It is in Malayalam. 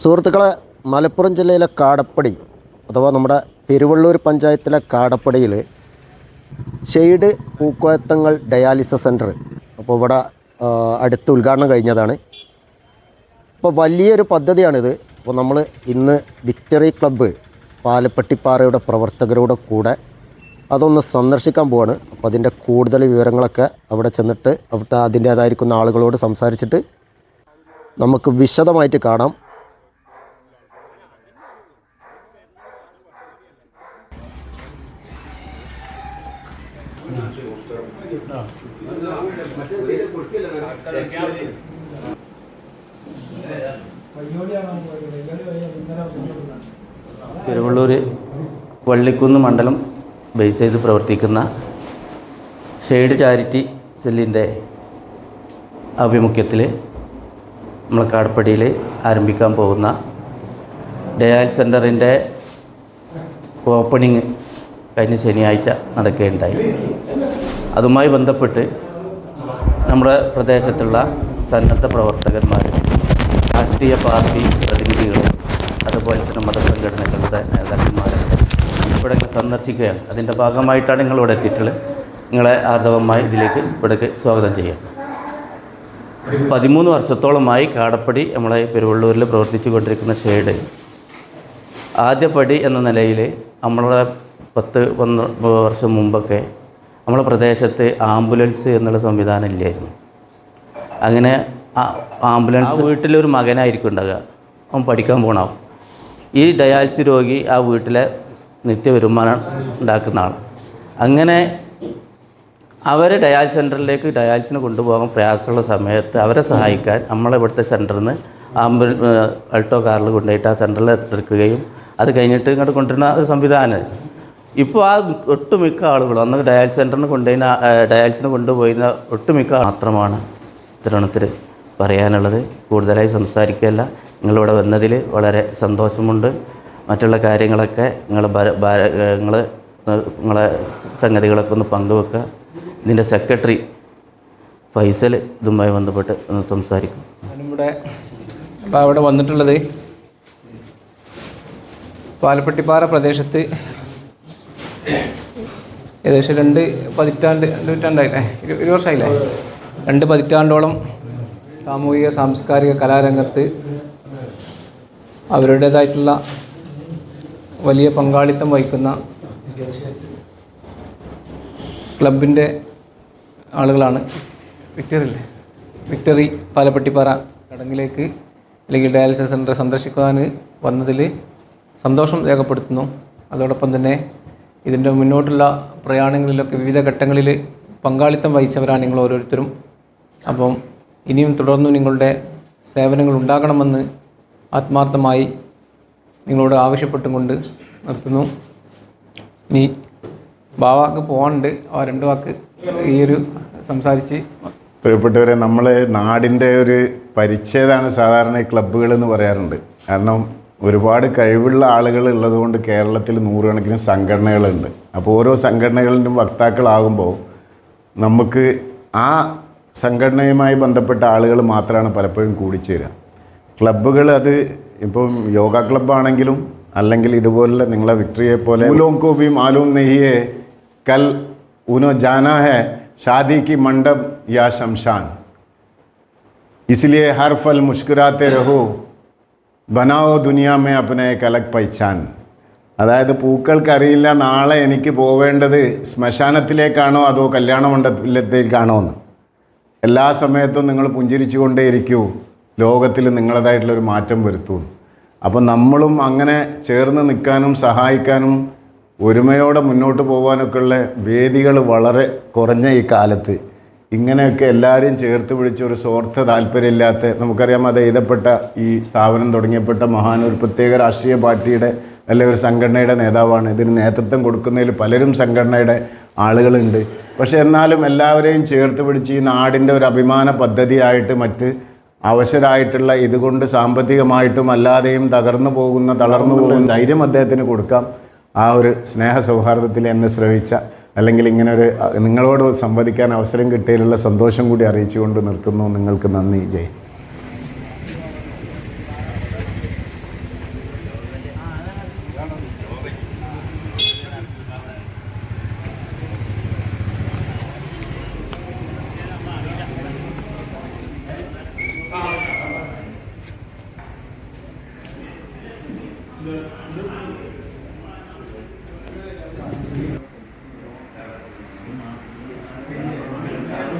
സുഹൃത്തുക്കളെ മലപ്പുറം ജില്ലയിലെ കാടപ്പടി അഥവാ നമ്മുടെ പെരുവള്ളൂർ പഞ്ചായത്തിലെ കാടപ്പടിയിൽ ഷെയ്ഡ് പൂക്കോയത്തങ്ങൾ ഡയാലിസിസ് സെന്റർ അപ്പോൾ ഇവിടെ അടുത്ത് ഉദ്ഘാടനം കഴിഞ്ഞതാണ്. അപ്പോൾ വലിയൊരു പദ്ധതിയാണിത്. അപ്പോൾ നമ്മൾ ഇന്ന് വിക്ടറി ക്ലബ്ബ് പാലപ്പെട്ടിപ്പാറയുടെ പ്രവർത്തകരുടെ കൂടെ അതൊന്ന് സന്ദർശിക്കാൻ പോവാണ്. അപ്പോൾ അതിന്റെ കൂടുതൽ വിവരങ്ങളൊക്കെ അവിടെ ചെന്നിട്ട് അവിടെ അതിന്റേതായിരിക്കുന്ന ആളുകളോട് സംസാരിച്ചിട്ട് നമുക്ക് വിശദമായിട്ട് കാണാം. തിരുവള്ളൂർ വള്ളിക്കുന്ന് മണ്ഡലം ബേസ് ചെയ്ത് പ്രവർത്തിക്കുന്ന ഷെയ്ഡ് ചാരിറ്റി സെല്ലിന്റെ ആഭിമുഖ്യത്തിൽ നമ്മൾ കാടപ്പടിയിൽ ആരംഭിക്കാൻ പോകുന്ന ഡയാൽ സെന്ററിന്റെ ഓപ്പണിങ് കഴിഞ്ഞ ശനിയാഴ്ച നടക്കുകയുണ്ടായി. അതുമായി ബന്ധപ്പെട്ട് നമ്മുടെ പ്രദേശത്തുള്ള സന്നദ്ധ പ്രവർത്തകന്മാർ രാഷ്ട്രീയ പാർട്ടി പ്രതിനിധികളും അതുപോലെ തന്നെ മതസംഘടനകളുടെ നേതാക്കന്മാരൊക്കെ ഇവിടെ സന്ദർശിക്കുകയാണ്. അതിന്റെ ഭാഗമായിട്ടാണ് നിങ്ങൾ ഇവിടെ എത്തിയിട്ടുള്ളത്. നിങ്ങളെ ആർദവമായി ഇതിലേക്ക് ഇവിടേക്ക് സ്വാഗതം ചെയ്യാം. പതിമൂന്ന് വർഷത്തോളമായി കാടപ്പടി നമ്മളെ പെരുവള്ളൂരിൽ പ്രവർത്തിച്ചു കൊണ്ടിരിക്കുന്ന ഷെയ്ഡ് ആദ്യപടി എന്ന നിലയിൽ നമ്മളുടെ പത്ത് പന്ത്ര വർഷം മുമ്പൊക്കെ നമ്മുടെ പ്രദേശത്ത് ആംബുലൻസ് എന്നുള്ള സംവിധാനം ഇല്ലായിരുന്നു. അങ്ങനെ ആംബുലൻസ് വീട്ടിലൊരു മകനായിരിക്കും ഉണ്ടാകുക അവൻ പഠിക്കാൻ പോകണം ഈ ഡയാലിസിസ് രോഗി ആ വീട്ടിലെ നിത്യ വരുമാനം ഉണ്ടാക്കുന്ന ആൾ അങ്ങനെ അവരെ ഡയാലിസ് സെന്ററിലേക്ക് ഡയാലിസിന് കൊണ്ടുപോകാൻ പ്രയാസമുള്ള സമയത്ത് അവരെ സഹായിക്കാൻ നമ്മളെ ഇവിടുത്തെ സെന്ററിൽ നിന്ന് ആംബുൽ അൾട്ടോ കാറിൽ കൊണ്ടുപോയിട്ട് ആ സെന്ററിൽ എടുക്കുകയും അത് കഴിഞ്ഞിട്ട് ഇങ്ങോട്ട് കൊണ്ടുവരുന്ന ഒരു സംവിധാനം ഇപ്പോൾ ആ ഒട്ടുമിക്ക ആളുകളും അന്ന് ഡയാലിസ് സെന്ററിന് കൊണ്ടുപോയി ഡയാലിസിന് കൊണ്ടുപോയിരുന്ന ഒട്ടുമിക്ക മാത്രമാണ് തിരുവനന്തപുരത്തിൽ പറയാനുള്ളത്. കൂടുതലായി സംസാരിക്കുകയല്ല. നിങ്ങളിവിടെ വന്നതിൽ വളരെ സന്തോഷമുണ്ട്. മറ്റുള്ള കാര്യങ്ങളൊക്കെ നിങ്ങൾ നിങ്ങൾ നിങ്ങളെ സംഗതികളൊക്കെ ഒന്ന് പങ്കുവെക്കുക. ഇതിന്റെ സെക്രട്ടറി ഫൈസൽ ഇതുമായി ബന്ധപ്പെട്ട് ഒന്ന് സംസാരിക്കും. അപ്പോൾ അവിടെ വന്നിട്ടുള്ളത് പാലപ്പെട്ടിപ്പാറ പ്രദേശത്ത് ഏകദേശം രണ്ട് പതിറ്റാണ്ട് രണ്ട് പതിറ്റാണ്ടായില്ലേ ഒരു വർഷമായില്ലേ? രണ്ട് പതിറ്റാണ്ടോളം സാമൂഹിക സാംസ്കാരിക കലാരംഗത്ത് അവരുടേതായിട്ടുള്ള വലിയ പങ്കാളിത്തം വഹിക്കുന്ന ക്ലബിന്റെ ആളുകളാണ് വിക്ടറില്ലേ വിക്ടറി പാലപ്പെട്ടിപ്പാറ ചടങ്ങിലേക്ക് അല്ലെങ്കിൽ ഡയാലിസിസ് സെന്റർ സന്ദർശിക്കുവാൻ വന്നതിൽ സന്തോഷം രേഖപ്പെടുത്തുന്നു. അതോടൊപ്പം തന്നെ ഇതിന്റെ മുന്നോട്ടുള്ള പ്രയാണങ്ങളിലൊക്കെ വിവിധ ഘട്ടങ്ങളിൽ പങ്കാളിത്തം വഹിച്ചവരാണ് നിങ്ങൾ ഓരോരുത്തരും. അപ്പം ഇനിയും തുടർന്നും നിങ്ങളുടെ സേവനങ്ങൾ ഉണ്ടാകണമെന്ന് ആത്മാർത്ഥമായി നിങ്ങളോട് ആവശ്യപ്പെട്ടും കൊണ്ട് നിർത്തുന്നു. ഇനി ബാവാക്ക് പോകാനുണ്ട് ആ രണ്ട് വാക്ക് ഈ ഒരു സംസാരിച്ച് പ്രിയപ്പെട്ടവരെ നമ്മൾ നാടിന്റെ ഒരു പരിച്ഛേദമാണ് സാധാരണ ക്ലബ്ബുകൾ എന്ന് പറയാറുണ്ട്. കാരണം ഒരുപാട് കഴിവുള്ള ആളുകൾ ഉള്ളതുകൊണ്ട് കേരളത്തിൽ നൂറുകണക്കിന് സംഘടനകളുണ്ട് അപ്പോൾ ഓരോ സംഘടനകളിലും വക്താക്കളാകുമ്പോൾ നമുക്ക് ആ സംഘടനയുമായി ബന്ധപ്പെട്ട ആളുകൾ മാത്രമാണ് പലപ്പോഴും കൂടിച്ചേരുക ക്ലബ്ബുകൾ അത് ഇപ്പം യോഗ ക്ലബ്ബാണെങ്കിലും അല്ലെങ്കിൽ ഇതുപോലുള്ള നിങ്ങളെ വിക്ടറിയെ പോലെ ഫൂലോं को भी मालूम नहीं है कल उन्हों जाना है शादी की मंडप या शमशान इसलिए हर फल मुस्कुराते रहो ബനാവോ ദുനിയാമേ അപ്പനെ കലക് പൈച്ചാൻ അതായത് പൂക്കൾക്കറിയില്ല നാളെ എനിക്ക് പോവേണ്ടത് ശ്മശാനത്തിലേക്കാണോ അതോ കല്യാണ മണ്ഡലത്തിലേക്കാണോ എന്ന് എല്ലാ സമയത്തും നിങ്ങൾ പുഞ്ചിരിച്ചുകൊണ്ടേയിരിക്കൂ. ലോകത്തിൽ നിങ്ങളേതായിട്ടുള്ളൊരു മാറ്റം വരുത്തൂ. അപ്പോൾ നമ്മളും അങ്ങനെ ചേർന്ന് നിൽക്കാനും സഹായിക്കാനും ഒരുമയോടെ മുന്നോട്ട് പോകാനൊക്കെയുള്ള വേദികൾ വളരെ കുറഞ്ഞ ഈ കാലത്ത്. ഇങ്ങനെയൊക്കെ എല്ലാവരെയും ചേർത്ത് പിടിച്ച് ഒരു സ്വാർത്ഥ താല്പര്യമില്ലാത്ത നമുക്കറിയാം അത് എഴുതപ്പെട്ട ഈ സ്ഥാപനം തുടങ്ങിയപ്പെട്ട മഹാൻ ഒരു പ്രത്യേക രാഷ്ട്രീയ പാർട്ടിയുടെ അല്ലെങ്കിൽ ഒരു സംഘടനയുടെ നേതാവാണ്. ഇതിന് നേതൃത്വം കൊടുക്കുന്നതിൽ പലരും സംഘടനയുടെ ആളുകളുണ്ട്. പക്ഷേ എന്നാലും എല്ലാവരെയും ചേർത്ത് പിടിച്ച് ഈ നാടിന്റെ ഒരു അഭിമാന പദ്ധതിയായിട്ട് മറ്റ് അവശരായിട്ടുള്ള ഇതുകൊണ്ട് സാമ്പത്തികമായിട്ടും അല്ലാതെയും തകർന്നു പോകുന്ന തളർന്നു പോകുന്ന ധൈര്യം അദ്ദേഹത്തിന് കൊടുക്കാം. ആ ഒരു സ്നേഹ സൗഹാർദ്ദത്തിൽ എന്നെ ശ്രവിച്ച അല്ലെങ്കിൽ ഇങ്ങനെ ഒരു നിങ്ങളോട് സംവദിക്കാൻ അവസരം കിട്ടിയതിലുള്ള സന്തോഷം കൂടി അറിയിച്ചുകൊണ്ട് നിർത്തുന്നു. നിങ്ങൾക്ക് നന്ദി. ജയ്